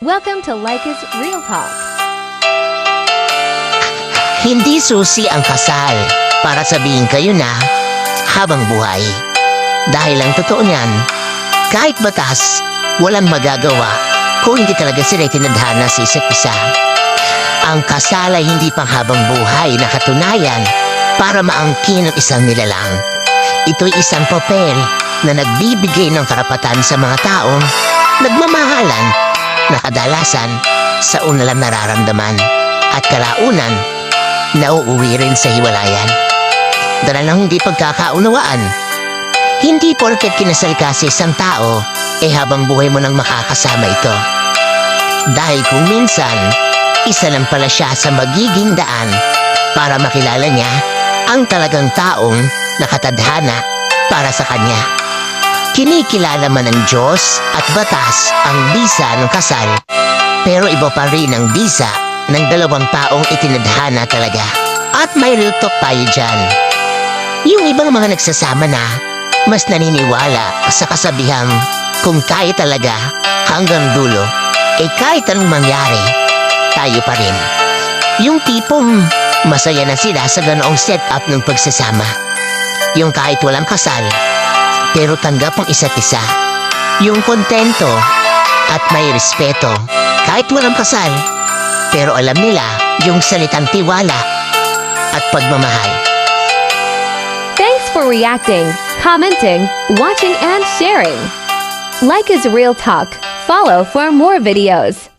Welcome to Leica's Real Talk. Hindi susi ang kasal para sabihin kayo na habang buhay. Dahil ang totoo niyan, kahit batas, walang magagawa kung hindi talaga sila tinadhana sa isa't isa. Ang kasal ay hindi pang habang buhay na katunayan para maangkin ang isang nilalang. Ito'y isang papel na nagbibigay ng karapatan sa mga taong nagmamahalan na kadalasan sa unalang nararamdaman at kalaunan nauuwi rin sa hiwalayan. Dala ng hindi pagkakaunawaan. Hindi porket kinasal ka sa isang tao, eh habang buhay mo nang makakasama ito. Dahil kung minsan, isa lang pala siya sa magiging daan para makilala niya ang talagang taong nakatadhana para sa kanya. Kinikilala man ng Diyos at batas ang bisa ng kasal, pero iba pa rin ang bisa ng dalawang taong itinadhana talaga. At may real talk tayo dyan. Yung ibang mga nagsasama na, mas naniniwala sa kasabihang kung kaya talaga hanggang dulo, eh kahit anong mangyari, tayo pa rin. Yung tipong masaya na sila sa ganoong setup ng pagsasama. Yung kahit walang kasal, pero tanggap ang isa't isa. Yung kontento at may respeto kahit walang kasal, pero alam nila yung salitang tiwala at pagmamahal. Thanks for reacting, commenting, watching, and sharing. Leica's Real Talk. Follow for more videos.